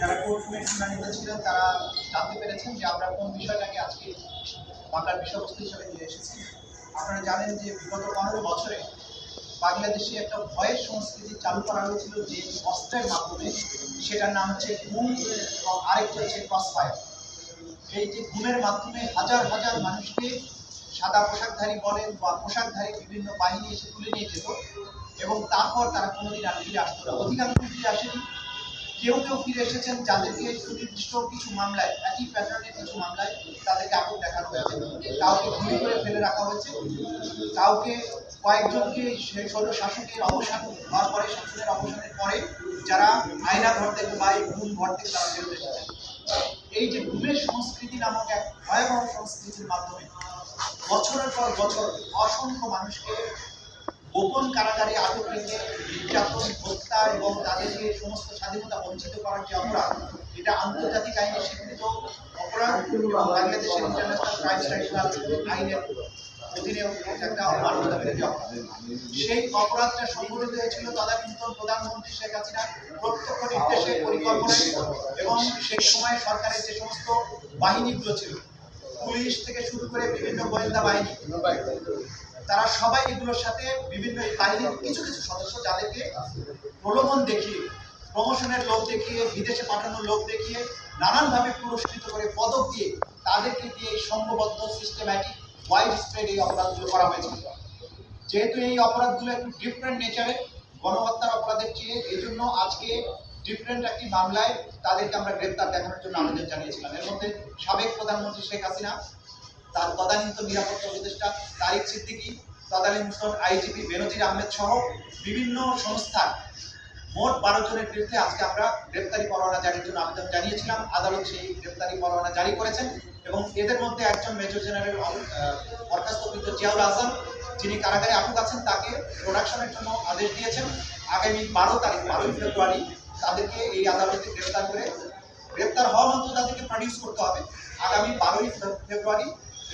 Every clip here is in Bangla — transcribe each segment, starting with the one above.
যারা কোর্ট ছিলেন তারা জানতে পেরেছেন যে আমরা কোন বিষয়টাকে আজকে মামলার বিষয়বস্তু হিসেবে নিয়ে এসেছি আপনারা জানেন যে বিগত পনেরো বছরে বাংলাদেশে একটা ভয়ের সংস্কৃতি চালু করা হয়েছিল যে অস্ত্রের মাধ্যমে সেটার নাম হচ্ছে ঘুম এবং আরেকটা হচ্ছে ক্রস ফায়ার এই যে ঘুমের মাধ্যমে হাজার হাজার মানুষকে সাদা পোশাকধারী বলেন বা পোশাকধারী বিভিন্ন বাহিনী এসে তুলে নিয়ে যেত। এবং তারপর তারা কোনোদিন আর ফিরে আসতো না। অধিকাংশ ফিরে আসেনি। কেউ কেউ ফিরে এসেছেন যাদেরকে সুনির্দিষ্ট কিছু মামলায়, একই প্যাটার্নের কিছু মামলায় তাদেরকে আটক দেখানো হয়েছে। কাউকে গুলি করে ফেলে রাখা হয়েছে। কাউকে কয়েকজনকে সেই ষোলো শাসকের অবসান হওয়ার পরে, শাসনের অবসানের পরে যারা আয়না ঘর থেকে বা এই ঘুম ঘর থেকে তারা ফেরত এসেছেন। এই যে ঘুমের সংস্কৃতি নামক এক ভয়াবহ সংস্কৃতির মাধ্যমে বছরের পর বছর অসংখ্য মানুষকে গোপন কারাগারে আটক রেখে নির্যাতন, হত্যা এবং তাদেরকে সমস্ত স্বাধীনতা বঞ্চিত করার যে অপরাধ, এটা আন্তর্জাতিক আইনে স্বীকৃত অপরাধ বাংলাদেশের ইন্টারন্যাশনাল ক্রাইম ট্রাইব্যুনাল আইনের সেই অপরাধটা সংঘটিত হয়েছিল তদানীন্তন প্রধানমন্ত্রী শেখ হাসিনার প্রত্যক্ষ নির্দেশে পরিকল্পনায় এবং সেই সময় সরকারের যে সমস্ত বাহিনীগুলো ছিল, পুলিশ থেকে শুরু করে বিভিন্ন গোয়েন্দা বাহিনী তারা সবাই এগুলোর সাথে বিভিন্ন বাহিনীর কিছু কিছু সদস্য যাদেরকে প্রলোভন দেখিয়ে, প্রমোশনের লোক দেখিয়ে, বিদেশে পাঠানোর লোক দেখিয়ে, নানানভাবে পুরস্কৃত করে পদক দিয়ে তাদেরকে দিয়ে সংঘবদ্ধ সিস্টেম্যাটিক ওয়াইড স্প্রেড এই অপরাধগুলো করা হয়েছিল। যেহেতু এই অপরাধগুলো একটু ডিফারেন্ট নেচারে গণহত্যার অপরাধের চেয়ে এই জন্য আজকে ডিফারেন্ট একটি মামলায় তাদেরকে আমরা গ্রেপ্তার দেখানোর জন্য আবেদন জানিয়েছিলাম। এর মধ্যে সাবেক প্রধানমন্ত্রী শেখ হাসিনা তার তদানীন্তন নিরাপত্তা উপদেষ্টা তারিক সিদ্দিকী তদানীন্তন আইজিপি বেনজির আহমেদ সহ বিভিন্ন সংস্থার মোট বারো জনের বিরুদ্ধে আজকে আমরা গ্রেপ্তারি পরোয়ানা জারির জন্য আবেদন জানিয়েছিলাম। আদালত সেই গ্রেপ্তারি পরোয়ানা জারি করেছেন এবং এদের মধ্যে একজন মেজর জেনারেল বরখাস্তকৃত জিয়াউল আজম, যিনি কারাগারে আটক আছেন, তাকে প্রোডাকশনের জন্য আদেশ দিয়েছেন। আগামী বারো তারিখ, বারোই ফেব্রুয়ারি তাদেরকে এই আদালতে গ্রেপ্তার করে, গ্রেপ্তার হওয়া মাত্র তাদেরকে প্রডিউস করতে হবে। আগামী বারোই ফেব্রুয়ারি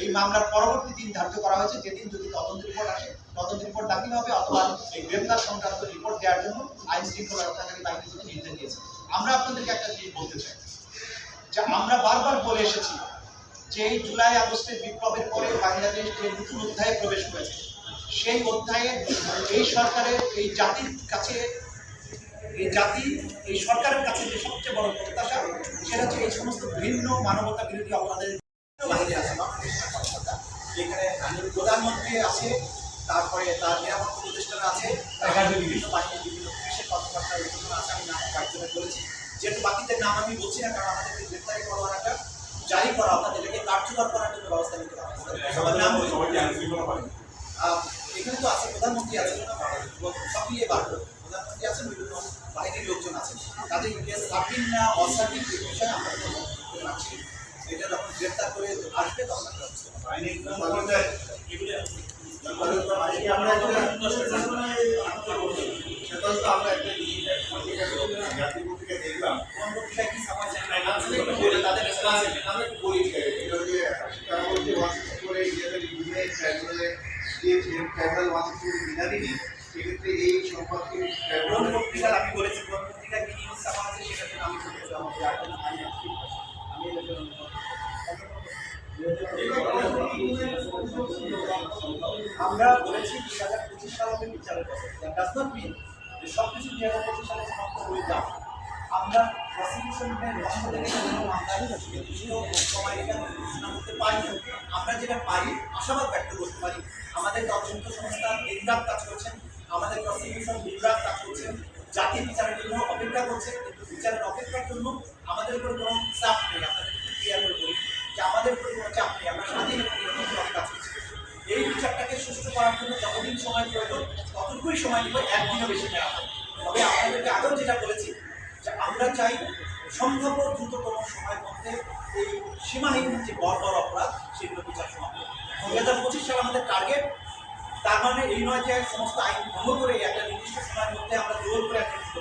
এই মামলার পরবর্তী দিন ধার্য করা হয়েছে। যেদিন যদি তদন্ত রিপোর্ট আসে, তদন্ত রিপোর্ট দাখিল হবে অথবা এই গ্রেপ্তার সংক্রান্ত রিপোর্ট দেওয়ার জন্য আইন শৃঙ্খলা রক্ষাকারী বাহিনী থেকে নির্দেশ দিয়েছে। আমরা আপনাদেরকে একটা জিনিস বলতে চাই। যে আমরা বারবার বলে এসেছি যে এই জুলাই আগস্টের বিপ্লবের পরে বাংলাদেশ যে নতুন অধ্যায়ে প্রবেশ করেছে, সেই অধ্যায়ে এই সরকারের, এই জাতির কাছে, এই জাতি, এই সরকারের কাছে যে সবচেয়ে বড় প্রত্যাশা, সেটা হচ্ছে এই সমস্ত ভিন্ন মানবতা বিরোধী অপরাধের বাহিনী আছে। প্রধানমন্ত্রী আছে তারপরে তার নিরাপত্তা প্রতিষ্ঠান আছে বিভিন্ন বাহিনী বিভিন্ন পুলিশের কর্মকর্তা বিভিন্ন আছে আমি নাম কার্যকর করেছি। যেহেতু বাকিদের নাম আমি বলছি না কারণ আমাদেরকে গ্রেপ্তারি পরোয়ানাটা জারি করা অর্থাৎ এটাকে কার্যকর করার জন্য ব্যবস্থা নিতে হবে। সবার নাম এখানে তো আছে প্রধানমন্ত্রী আছেন মিলিয়ে বাড়লো প্রধানমন্ত্রী আছেন বিভিন্ন বাহিনীর লোকজন আছেন। তাদের কেস সার্টিন না অসার্টিন এই বিষয়ে আমরা রাখছি এটা যখন গ্রেপ্তার করে আসবে তখন আমরা আমরা বলেছি দুই হাজার পঁচিশ সাল হবে বিচারের ডাজ নট মিন সব কিছু দুই হাজার পঁচিশ সালে সমাপ্ত হয়ে যাও আমরা প্রসিকিউশনের করতে। আমরা যেটা পারি আশাবাদ ব্যক্ত করতে পারি, আমাদের তদন্ত সংস্থা দিনরাত কাজ করছেন, আমাদের প্রসিকিউশন দিনরাত কাজ করছেন জাতীয় বিচারের জন্য অপেক্ষা করছে কিন্তু বিচারের অপেক্ষার জন্য আমাদের উপর কোনো চাপ নেই, আপনাদের ক্লিয়ার করে বলি যে আমাদের উপর কোনো চাপ নেই, আমরা স্বাধীন এবং নিরপেক্ষভাবে কাজ করছি এই বিচারটাকে সুষ্ঠু করার জন্য যতদিন সময় প্রয়োজন, ততটুকুই সময় নিব, একদিনও বেশি নেওয়া হবে তবে আপনাদেরকে আগেও যেটা বলেছি, যে আমরা চাই সম্ভাব্য দ্রুততম সময়ের মধ্যে এই সীমাহীন যে বড় অপরাধ, সেগুলো বিচার সমাপ্ত দু হাজার পঁচিশ সাল আমাদের টার্গেট তার মানে এই নয় যে সমস্ত আইন ভঙ্গ করে একটা নির্দিষ্ট সময়ের মধ্যে আমরা জোর করে একটা কিছু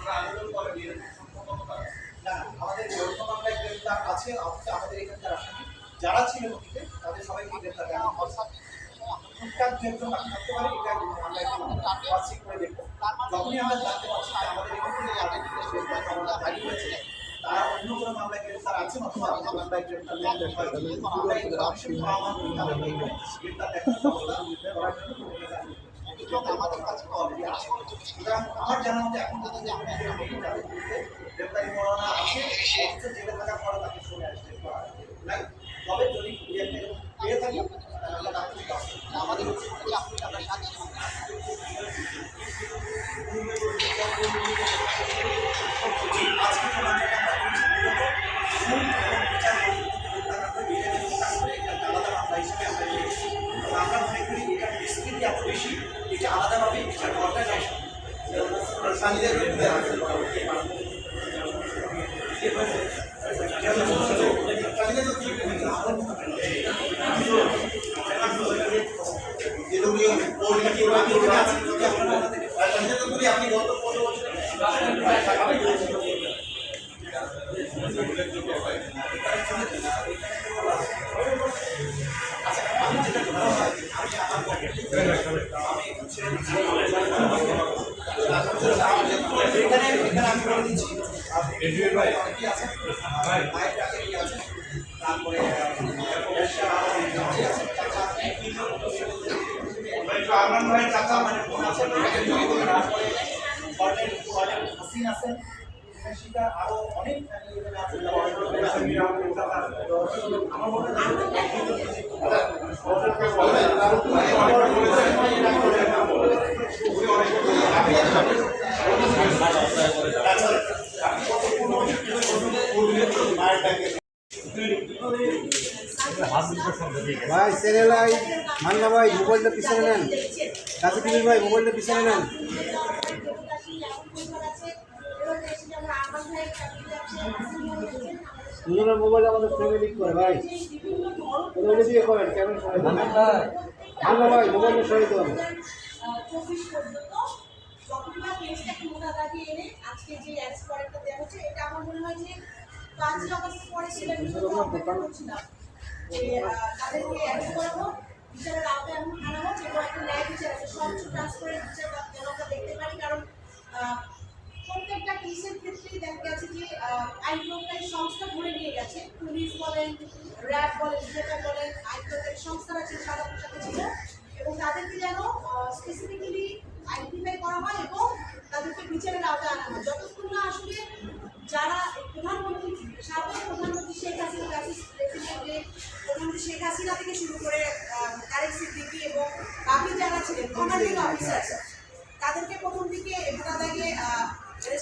যারা ছিল অতীতে তাদের সবাইকে গ্রেপ্তার করা হয়েছে। টুকটাক দু একজন বাকি থাকতে পারে, এটা আমরা একটু ওয়াচিং করে দেখব। যখনই আমরা জানতে পারছি আমাদের এখান থেকে যাদের গ্রেপ্তার মামলা জারি হয়েছে, তারা অন্য কোনো মামলায় গ্রেপ্তার আছে অথবা আমাদের মামলায় গ্রেপ্তার আমরা আমার জানা মতে এখন পর্যন্ত আমরা গ্রেপ্তারি পরোয়ানা আছে। তাকে সরে আসতে তবে যদি আমাদের তারপরে কাকা মানে আছে তারপরে আমার মনে ভাই মান্না ভাই মোবাইলটা পিছনে নেন। কাছে ভাই মোবাইলটা পিছনে নেন। দুজনের মোবাইল আমাদের ফ্রেমে লিক করে ভাই। ওটা দিয়ে করেন কেমন মান্না ভাই মোবাইলটা সরিয়ে দিতে হবে চব্বিশ পর্যন্ত যতগুলো কেসটাকে মোটাদাটি এনে আজকে যে অ্যারেস্ট ওয়ারেন্টটা দেওয়া হচ্ছে এটা আমার মনে হয় যে পাঁচই আগস্ট পরে সেটা নিয়ে তো অপেক্ষা করছিলাম যে তাদেরকে অ্যারেস্ট করা। বিচারের আওতায় এমন আনা হোক একটা ন্যায় বিচার আছে স্বচ্ছ ট্রান্সপারেন্ট বিচার যেন আমরা দেখতে পারি কারণ গেছে যে আইন প্রয়োগকারী সংস্থা ধরে নিয়ে গেছে। পুলিশ বলেন, র্যাব বলেন বিজেপি বলেন আইন প্রয়োগকারী সংস্থারা যে সাদা পোশাকে ছিল। এবং তাদেরকে যেন স্পেসিফিক্যালি আইডেন্টিফাই করা হয় এবং তাদেরকে বিচারের আওতায় আনা হয়। যতক্ষণ না আসলে যারা প্রধানমন্ত্রী, সাবেক প্রধানমন্ত্রী শেখ হাসিনা প্রেসিডেন্টে প্রধানমন্ত্রী শেখ হাসিনা থেকে শুরু করে তারেক সিদ্দিকি এবং বাকি যারা ছিলেন কমান্ডিং অফিসার তাদেরকে প্রথম দিকে মোটাদাগে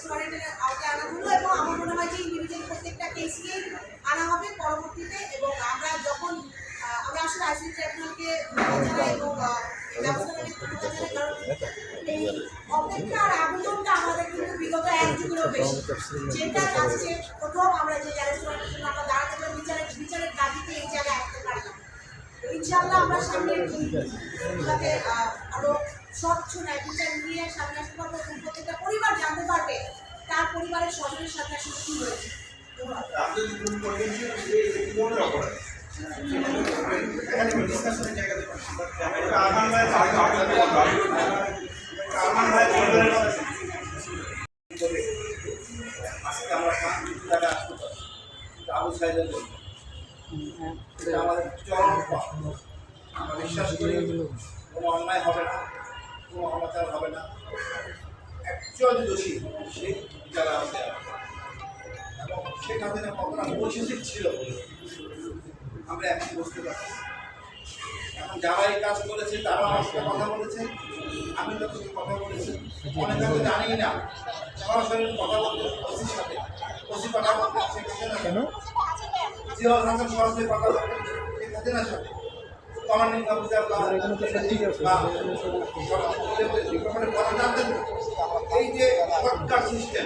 ওয়ারেন্টের আওতায় আনা হলো এবং আমার মনে হয় যে ইন্ডিভিজুয়াল প্রত্যেকটা কেসকে আনা হবে পরবর্তীতে এবং আমরা যখন আমরা আসলে আইসিসি ট্রাইব্যুনালকে ধন্যবাদ এবং ব্যবস্থাটাকে কারণ এই অপেক্ষার আবেদনটা আমাদের কিন্তু বিগত এক যুগেরও বেশি। যেটা আজকে প্রথম আমরা যে ওয়ারেন্টের জন্য আমরা দাঁড়াতে পারি বিচারের দাবিতে এই জায়গায় আসতে পারলাম ইনশাআল্লাহ আমরা সামনে দিনগুলোতে আহ, আরও স্বচ্ছ ন্যায় বিচার নিয়ে সামনে আসতে পারবে এবং প্রত্যেকটা পরিবার জানতে পারবে তার পরিবারের স্বজনের সাথে আসলে কি হয়েছে। কতটা ছিল আমরা এখন বুঝতে পারছি। এখন যারা এই কাজ করেছে তারা আমার সাথে কথা বলেছে। আমি তো কিছু কথা বলেছি। অনেকে তো জানি না সরাসরি কথা বলতে ওসির সাথে। ওসি কথা বলতে হাসিনা জিয়াউল হাসান সরাসরি কথা বলতে শেখ হাসিনার সাথে কমান্ডিং অফিসার বা কথা জানতেন এই যে সরকার সিস্টেম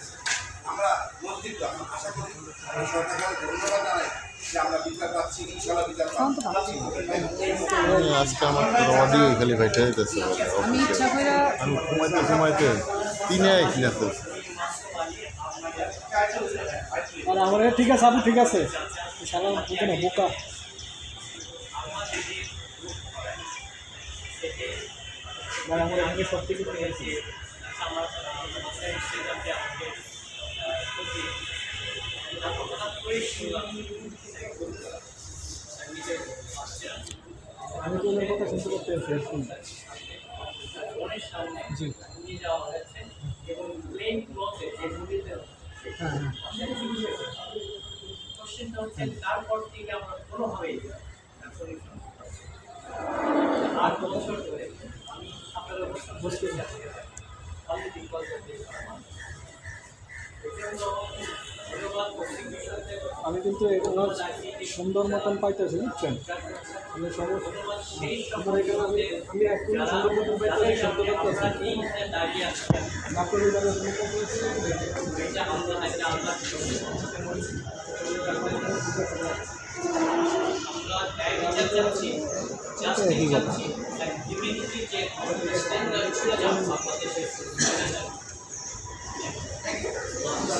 লজ্জিত আশা করি। সরকারকে ধন্যবাদ জানাই যে আমরা বিচার পাচ্ছি ইনশাল্লাহ বিচার পাচ্ছি। আজকে আমার রডই খালি বাইটে যেতেছে আমি ইচ্ছা করে আমি ঘুমাইতে ঘুমাইতে তিনে আমার ঠিক আছে আপু ঠিক আছে। না বোকা। আমার এখানে সব থেকে আমি তো ওনার কথা শুনতে করতে এখন জি। হ্যাঁ তারপর থেকে আমরা কোনোভাবেই কত বছর ধরে আমি আপনাদের অবস্থা বুঝতে চাই আমি কিন্তু এগুলো সুন্দর মতন পাইতেছি বুঝছেন? আমি আমার এখানে আমি সুন্দর মতন পাইতেছি করতেছি। ডাক্তারের দ্বারা আমরা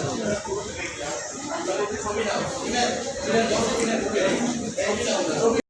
একটা আমরা আমরা ন্যায় বিচার চাচ্ছি জাস্টিস চাচ্ছি ইমিউনিটি যে স্ট্যান্ডার্ড ছিল যেমন বাংলাদেশের